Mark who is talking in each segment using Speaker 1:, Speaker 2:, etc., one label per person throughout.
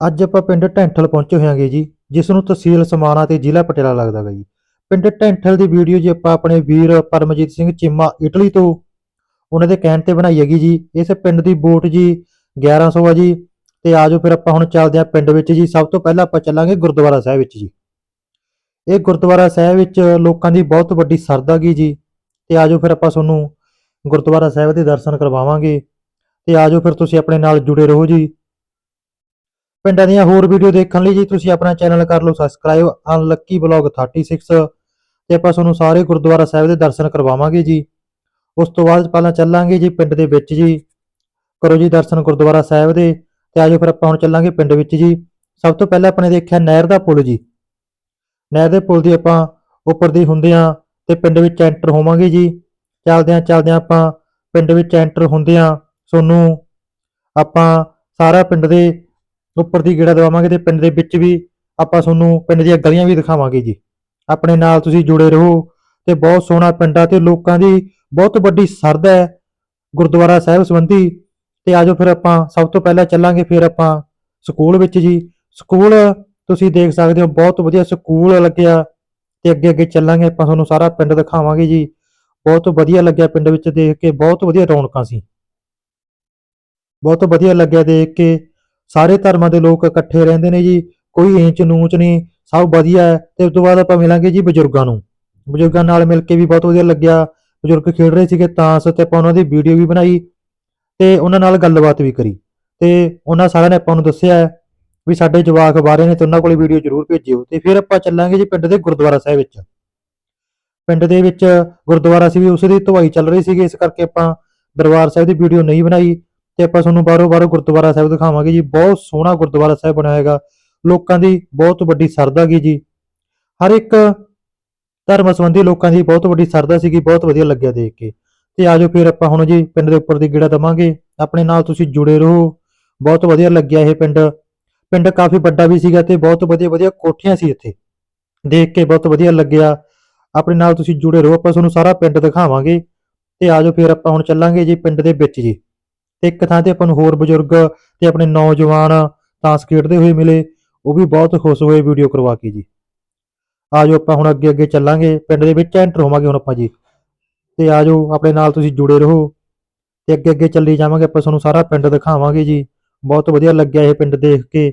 Speaker 1: ਅੱਜ ਆਪਾਂ ਪਿੰਡ ਢੈਂਠਲ ਪਹੁੰਚੇ ਹੋਇਆਂਗੇ ਜੀ ਜਿਸ ਨੂੰ ਤਹਿਸੀਲ ਸਮਾਣਾ ਤੇ ਜ਼ਿਲ੍ਹਾ ਪਟਿਆਲਾ ਲੱਗਦਾ ਗਾ ਜੀ। ਪਿੰਡ ਢੈਂਠਲ ਦੀ ਵੀਡੀਓ ਜੀ ਆਪਾਂ ਆਪਣੇ ਵੀਰ ਪਰਮਜੀਤ ਸਿੰਘ ਚੀਮਾ ਇਟਲੀ ਤੋਂ ਉਹਨਾਂ ਦੇ ਕਹਿਣ ਤੇ ਬਣਾਈ ਹੈਗੀ ਜੀ। ਇਸ ਪਿੰਡ ਦੀ ਵੋਟ ਜੀ 1100 ਆ ਜੀ ਤੇ ਆਜੋ ਫਿਰ ਆਪਾਂ ਹੁਣ ਚੱਲਦੇ ਹਾਂ ਪਿੰਡ ਵਿੱਚ ਜੀ। ਸਭ ਤੋਂ ਪਹਿਲਾਂ ਆਪਾਂ ਚੱਲਾਂਗੇ ਗੁਰਦੁਆਰਾ ਸਾਹਿਬ ਵਿੱਚ ਜੀ। ਇਹ ਗੁਰਦੁਆਰਾ ਸਾਹਿਬ ਵਿੱਚ ਲੋਕਾਂ ਦੀ ਬਹੁਤ ਵੱਡੀ ਸਰਦਾ ਗਈ ਜੀ। ਤੇ ਆਜੋ ਫਿਰ ਆਪਾਂ ਤੁਹਾਨੂੰ ਗੁਰਦੁਆਰਾ ਸਾਹਿਬ ਦੇ ਦਰਸ਼ਨ ਕਰਵਾਵਾਂਗੇ। ਤੇ ਆਜੋ ਫਿਰ ਤੁਸੀਂ ਆਪਣੇ ਨਾਲ ਜੁੜੇ ਰਹੋ ਜੀ। ਪਿੰਡਾਂ ਦੀਆਂ ਹੋਰ ਵੀਡੀਓ ਦੇਖਣ ਲਈ ਜੀ ਤੁਸੀਂ ਆਪਣਾ ਚੈਨਲ ਕਰ ਲਓ ਸਬਸਕ੍ਰਾਈਬ ਅਨਲੱਕੀ ਬਲੌਗ 36 ਤੇ ਆਪਾਂ ਤੁਹਾਨੂੰ ਸਾਰੇ ਗੁਰਦੁਆਰਾ ਸਾਹਿਬ ਦੇ ਦਰਸ਼ਨ ਕਰਵਾਵਾਂਗੇ ਜੀ। ਉਸ ਤੋਂ ਬਾਅਦ ਪਹਿਲਾਂ ਚੱਲਾਂਗੇ ਜੀ ਪਿੰਡ ਦੇ ਵਿੱਚ ਜੀ। ਕਰੋ ਜੀ ਦਰਸ਼ਨ ਗੁਰਦੁਆਰਾ ਸਾਹਿਬ ਦੇ ਤੇ ਆਜੋ ਫਿਰ ਆਪਾਂ ਹੁਣ ਚੱਲਾਂਗੇ ਪਿੰਡ ਵਿੱਚ ਜੀ। ਸਭ ਤੋਂ ਪਹਿਲਾਂ ਆਪਣੇ ਦੇਖਿਆ ਨਹਿਰ ਦਾ ਪੁਲ ਜੀ। ਨਹਿਰ ਦੇ ਪੁਲ ਦੀ ਆਪਾਂ ਉੱਪਰ ਦੀ ਹੁੰਦੇ ਆ ਤੇ ਪਿੰਡ ਵਿੱਚ ਐਂਟਰ ਹੋਵਾਂਗੇ ਜੀ। ਚੱਲਦਿਆਂ ਚੱਲਦਿਆਂ ਆਪਾਂ ਪਿੰਡ ਵਿੱਚ ਐਂਟਰ ਹੁੰਦੇ ਆ ਤੁਹਾਨੂੰ ਆਪਾਂ ਸਾਰਾ ਪਿੰਡ ਦੇ ਉੱਪਰ ਦੀ ਗੇੜਾ ਦਵਾਵਾਂਗੇ ਤੇ ਪਿੰਡ ਦੇ ਵਿੱਚ ਵੀ ਆਪਾਂ ਤੁਹਾਨੂੰ ਪਿੰਡ ਦੀਆਂ ਗਲੀਆਂ ਵੀ ਦਿਖਾਵਾਂਗੇ ਜੀ। ਆਪਣੇ ਨਾਲ ਤੁਸੀਂ ਜੁੜੇ ਰਹੋ ਤੇ ਬਹੁਤ ਸੋਹਣਾ ਪਿੰਡ ਆ ਤੇ ਲੋਕਾਂ ਦੀ ਬਹੁਤ ਵੱਡੀ ਸਰਦ ਹੈ ਗੁਰਦੁਆਰਾ ਸਾਹਿਬ ਸੰਬੰਧੀ। ਤੇ ਆਜੋ ਫਿਰ ਆਪਾਂ ਸਭ ਤੋਂ ਪਹਿਲਾਂ ਚੱਲਾਂਗੇ, ਫਿਰ ਆਪਾਂ ਸਕੂਲ ਵਿੱਚ ਜੀ। ਸਕੂਲ ਤੁਸੀਂ ਦੇਖ ਸਕਦੇ ਹੋ, ਬਹੁਤ ਵਧੀਆ ਸਕੂਲ ਲੱਗਿਆ ਤੇ ਅੱਗੇ ਅੱਗੇ ਚੱਲਾਂਗੇ, ਆਪਾਂ ਤੁਹਾਨੂੰ ਸਾਰਾ ਪਿੰਡ ਦਿਖਾਵਾਂਗੇ ਜੀ। ਬਹੁਤ ਵਧੀਆ ਲੱਗਿਆ ਪਿੰਡ ਵਿੱਚ ਦੇਖ ਕੇ, ਬਹੁਤ ਵਧੀਆ ਰੌਣਕਾਂ ਸੀ। ਬਹੁਤ ਵਧੀਆ ਲੱਗਿਆ ਦੇਖ ਕੇ। ਸਾਰੇ ਧਰਮਾਂ ਦੇ ਲੋਕ ਇਕੱਠੇ ਰਹਿੰਦੇ ਨੇ ਜੀ, ਕੋਈ ਇੰਚ ਨੂਚ ਨਹੀਂ, ਸਭ ਵਧੀਆ ਹੈ, ਤੇ ਉਸ ਤੋਂ ਬਾਅਦ ਆਪਾਂ ਮਿਲਾਂਗੇ ਜੀ ਬਜ਼ੁਰਗਾਂ ਨੂੰ। ਬਜ਼ੁਰਗਾਂ ਨਾਲ ਮਿਲ ਕੇ ਵੀ ਬਹੁਤ ਵਧੀਆ ਲੱਗਿਆ। ਬਜ਼ੁਰਗ ਖੇਡ ਰਹੇ ਸੀਗੇ ਤਾਂਸ ਤੇ ਆਪਾਂ ਉਹਨਾਂ ਦੀ ਵੀਡੀਓ ਵੀ ਬਣਾਈ ਤੇ ਉਹਨਾਂ ਨਾਲ ਗੱਲਬਾਤ ਵੀ ਕਰੀ। ਤੇ ਉਹਨਾਂ ਸਾਰਿਆਂ ਨੇ ਆਪਾਂ ਨੂੰ ਦੱਸਿਆ ਵੀ ਸਾਡੇ ਜਵਾਕ ਬਾਰੇ ਨੇ ਤੇ ਉਹਨਾਂ ਕੋਲੇ ਵੀਡੀਓ ਜ਼ਰੂਰ ਭੇਜਿਓ। ਤੇ ਫਿਰ ਆਪਾਂ ਚੱਲਾਂਗੇ ਜੀ ਪਿੰਡ ਦੇ ਗੁਰਦੁਆਰਾ ਸਾਹਿਬ ਵਿੱਚ। ਪਿੰਡ ਦੇ ਵਿੱਚ ਗੁਰਦੁਆਰਾ ਸੀ ਵੀ ਉਸ ਦੀ ਧੁਆਈ ਚੱਲ ਰਹੀ ਸੀਗੀ, ਇਸ ਕਰਕੇ ਆਪਾਂ ਦਰਬਾਰ ਸਾਹਿਬ ਦੀ ਵੀਡੀਓ ਨਹੀਂ ਬਣਾਈ। ਤੇ ਆਪਾਂ ਤੁਹਾਨੂੰ ਬਾਹਰੋਂ ਬਾਹਰੋਂ ਗੁਰਦੁਆਰਾ ਸਾਹਿਬ ਦਿਖਾਵਾਂਗੇ ਜੀ। ਬਹੁਤ ਸੋਹਣਾ ਗੁਰਦੁਆਰਾ ਸਾਹਿਬ ਬਣਿਆ ਹੈਗਾ। ਲੋਕਾਂ ਦੀ ਬਹੁਤ ਵੱਡੀ ਸਰਦਾ ਗਈ ਜੀ। ਹਰ ਇੱਕ ਧਰਮ ਸੰਬੰਧੀ ਲੋਕਾਂ ਦੀ ਬਹੁਤ ਵੱਡੀ ਸਰਦਾ ਸੀਗੀ, ਬਹੁਤ ਵਧੀਆ ਲੱਗਿਆ ਦੇਖ ਕੇ। ਤੇ ਆਜੋ ਫਿਰ ਆਪਾਂ ਹੁਣ ਜੀ ਪਿੰਡ ਦੇ ਉੱਪਰ ਦੀ ਗੇੜਾ ਦਵਾਂਗੇ। ਆਪਣੇ ਨਾਲ ਤੁਸੀਂ ਜੁੜੇ ਰਹੋ। ਬਹੁਤ ਵਧੀਆ ਲੱਗਿਆ ਇਹ ਪਿੰਡ। ਪਿੰਡ ਕਾਫੀ ਵੱਡਾ ਵੀ ਸੀਗਾ ਤੇ ਬਹੁਤ ਵਧੀਆ ਵਧੀਆ ਕੋਠੀਆਂ ਸੀ ਇੱਥੇ। ਦੇਖ ਕੇ ਬਹੁਤ ਵਧੀਆ ਲੱਗਿਆ। ਆਪਣੇ ਨਾਲ ਤੁਸੀਂ ਜੁੜੇ ਰਹੋ। ਆਪਾਂ ਤੁਹਾਨੂੰ ਸਾਰਾ ਪਿੰਡ ਦਿਖਾਵਾਂਗੇ। ਤੇ ਆਜੋ ਫਿਰ ਆਪਾਂ ਹੁਣ ਚੱਲਾਂਗੇ ਜੀ ਪਿੰਡ ਦੇ ਵਿੱਚ ਜੀ। ਤੇ ਇੱਕ ਥਾਂ ਤੇ ਆਪਾਂ ਨੂੰ ਹੋਰ ਬਜ਼ੁਰਗ ਤੇ ਆਪਣੇ ਨੌਜਵਾਨ ਤਾਂਸ ਖੇਡਦੇ ਹੋਏ ਮਿਲੇ, ਉਹ ਵੀ ਬਹੁਤ ਖੁਸ਼ ਹੋਏ ਵੀਡੀਓ ਕਰਵਾ ਕੇ ਜੀ। ਆਜੋ ਆਪਾਂ ਹੁਣ ਅੱਗੇ ਅੱਗੇ ਚੱਲਾਂਗੇ, ਪਿੰਡ ਦੇ ਵਿੱਚ ਐਂਟਰ ਹੋਵਾਂਗੇ ਹੁਣ ਆਪਾਂ ਜੀ। ਤੇ ਆਜੋ ਆਪਣੇ ਨਾਲ ਤੁਸੀਂ ਜੁੜੇ ਰਹੋ ਤੇ ਅੱਗੇ ਅੱਗੇ ਚੱਲੀ ਜਾਵਾਂਗੇ, ਆਪਾਂ ਤੁਹਾਨੂੰ ਸਾਰਾ ਪਿੰਡ ਦਿਖਾਵਾਂਗੇ ਜੀ। ਬਹੁਤ ਵਧੀਆ ਲੱਗਿਆ ਇਹ ਪਿੰਡ ਦੇਖ ਕੇ।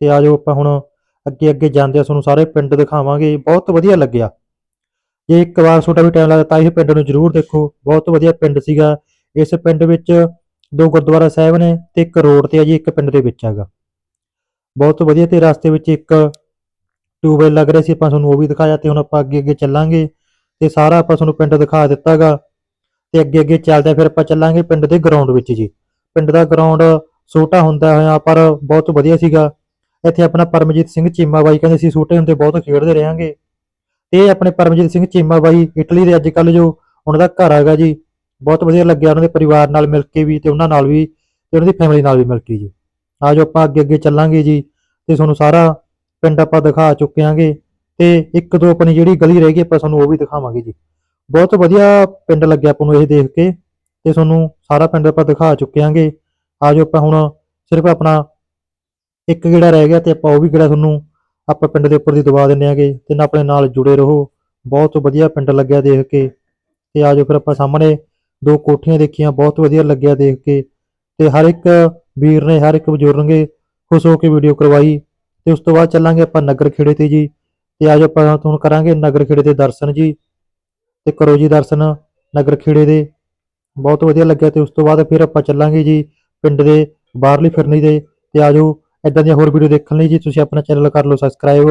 Speaker 1: ਤੇ ਆਜੋ ਆਪਾਂ ਹੁਣ ਅੱਗੇ ਅੱਗੇ ਜਾਂਦੇ ਆ ਤੁਹਾਨੂੰ ਸਾਰੇ ਪਿੰਡ ਦਿਖਾਵਾਂਗੇ, ਬਹੁਤ ਵਧੀਆ ਲੱਗਿਆ। ਜੇ ਇੱਕ ਵਾਰ ਛੋਟਾ ਵੀ ਟਾਈਮ ਲੱਗਦਾ ਤਾਂ ਇਹ ਪਿੰਡ ਨੂੰ ਜ਼ਰੂਰ ਦੇਖੋ, ਬਹੁਤ ਵਧੀਆ ਪਿੰਡ ਸੀਗਾ। ਇਸ ਪਿੰਡ ਵਿੱਚ ਦੋ ਗੁਰਦੁਆਰਾ ਸਾਹਿਬ ਨੇ ਤੇ ਇੱਕ ਰੋਡ ਤੇ ਆ ਜੀ, ਇੱਕ ਪਿੰਡ ਦੇ ਵਿੱਚ ਹੈਗਾ। ਬਹੁਤ ਵਧੀਆ ਤੇ ਰਸਤੇ ਵਿੱਚ ਇੱਕ ਟਿਊਬਵੈਲ ਲੱਗ ਰਿਹਾ ਸੀ, ਆਪਾਂ ਤੁਹਾਨੂੰ ਉਹ ਵੀ ਦਿਖਾਇਆ ਤੇ ਹੁਣ ਆਪਾਂ ਅੱਗੇ ਅੱਗੇ ਚੱਲਾਂਗੇ ਤੇ ਸਾਰਾ ਆਪਾਂ ਤੁਹਾਨੂੰ ਪਿੰਡ ਦਿਖਾ ਦਿੱਤਾਗਾ ਤੇ ਅੱਗੇ ਅੱਗੇ ਚੱਲਦੇ ਫਿਰ ਆਪਾਂ ਚੱਲਾਂਗੇ ਪਿੰਡ ਦੇ ਗਰਾਊਂਡ ਵਿੱਚ ਜੀ। ਪਿੰਡ ਦਾ ਗਰਾਊਂਡ ਛੋਟਾ ਹੁੰਦਾ ਹੋਇਆ, ਪਰ ਬਹੁਤ ਵਧੀਆ ਸੀਗਾ। ਇੱਥੇ ਆਪਣਾ ਪਰਮਜੀਤ ਸਿੰਘ ਚੀਮਾ ਬਾਈ ਕਹਿੰਦੇ ਸੀ, ਛੋਟੇ ਹੁੰਦੇ ਬਹੁਤ ਖੇਡਦੇ ਰਹਾਂਗੇ। ਇਹ ਆਪਣੇ ਪਰਮਜੀਤ ਸਿੰਘ ਚੀਮਾ ਬਾਈ ਇਟਲੀ ਦੇ ਅੱਜ ਕੱਲ ਜੋ ਉਹਨਾਂ ਦਾ ਘਰ ਹੈਗਾ ਜੀ ਬਹੁਤ ਵਧੀਆ ਲੱਗਿਆ ਉਹਨਾਂ ਦੇ ਪਰਿਵਾਰ ਨਾਲ ਮਿਲ ਕੇ ਵੀ ਤੇ ਉਹਨਾਂ ਨਾਲ ਵੀ ਤੇ ਉਹਨਾਂ ਦੀ ਫੈਮਿਲੀ ਨਾਲ ਵੀ ਮਿਲ ਕੇ ਜੀ। ਆਜੋ ਆਪਾਂ ਅੱਗੇ ਅੱਗੇ ਚੱਲਾਂਗੇ ਜੀ ਤੇ ਤੁਹਾਨੂੰ ਸਾਰਾ ਪਿੰਡ ਆਪਾਂ ਦਿਖਾ ਚੁੱਕੇ ਆਂਗੇ ਤੇ ਇੱਕ ਦੋ ਆਪਣੀ ਜਿਹੜੀ ਗਲੀ ਰਹਿ ਗਈ ਆਪਾਂ ਤੁਹਾਨੂੰ ਉਹ ਵੀ ਦਿਖਾਵਾਂਗੇ ਜੀ। ਬਹੁਤ ਵਧੀਆ ਪਿੰਡ ਲੱਗਿਆ ਆਪਾਂ ਨੂੰ ਇਹ ਦੇਖ ਕੇ ਤੇ ਤੁਹਾਨੂੰ ਸਾਰਾ ਪਿੰਡ ਆਪਾਂ ਦਿਖਾ ਚੁੱਕੇ ਆਂਗੇ ਆਜੋ ਆਪਾਂ ਹੁਣ ਸਿਰਫ ਆਪਣਾ ਇੱਕ ਗੇੜਾ ਰਹਿ ਗਿਆ ਤੇ ਆਪਾਂ ਉਹ ਵੀ ਗੇੜਾ ਤੁਹਾਨੂੰ ਆਪਾਂ ਪਿੰਡ ਦੇ ਉੱਪਰ ਦੀ ਦਬਾ ਦਿੰਨੇ ਆਂਗੇ ਤੇ ਨਾ ਆਪਣੇ ਨਾਲ ਜੁੜੇ ਰਹੋ। ਬਹੁਤ ਵਧੀਆ ਪਿੰਡ ਲੱਗਿਆ ਦੇਖ ਕੇ ਤੇ ਆਜੋ ਫਿਰ ਆਪਾਂ ਸਾਹਮਣੇ ਦੋ ਕੋਠੀਆਂ ਦੇਖੀਆਂ, ਬਹੁਤ ਵਧੀਆ ਲੱਗਿਆ ਦੇਖ ਕੇ। ਤੇ ਹਰ ਇੱਕ ਵੀਰ ਨੇ, ਹਰ ਇੱਕ ਬਜ਼ੁਰਗ ਨੇ ਖੁਸ਼ ਹੋ ਕੇ ਵੀਡੀਓ ਕਰਵਾਈ। ਤੇ ਉਸ ਤੋਂ ਬਾਅਦ ਚੱਲਾਂਗੇ ਆਪਾਂ ਨਗਰ ਖੇੜੇ ਤੇ ਜੀ। ਤੇ ਆਜੋ ਆਪਾਂ ਤੁਹਾਨੂੰ ਕਰਾਂਗੇ ਨਗਰ ਖੇੜੇ ਦੇ ਦਰਸ਼ਨ ਜੀ। ਤੇ ਕਰੋ ਜੀ ਦਰਸ਼ਨ ਨਗਰ ਖੇੜੇ ਦੇ। ਬਹੁਤ ਵਧੀਆ ਲੱਗਿਆ ਤੇ ਉਸ ਤੋਂ ਬਾਅਦ ਫਿਰ ਆਪਾਂ ਚੱਲਾਂਗੇ ਜੀ ਪਿੰਡ ਦੇ ਬਾਹਰਲੀ ਫਿਰਨੀ ਦੇ। ਤੇ ਆਜੋ ਇਦਾਂ ਦੀਆਂ ਹੋਰ ਵੀਡੀਓ ਦੇਖਣ ਲਈ ਜੀ। ਤੁਸੀਂ ਆਪਣਾ ਚੈਨਲ ਕਰ ਲਓ ਸਬਸਕ੍ਰਾਈਬ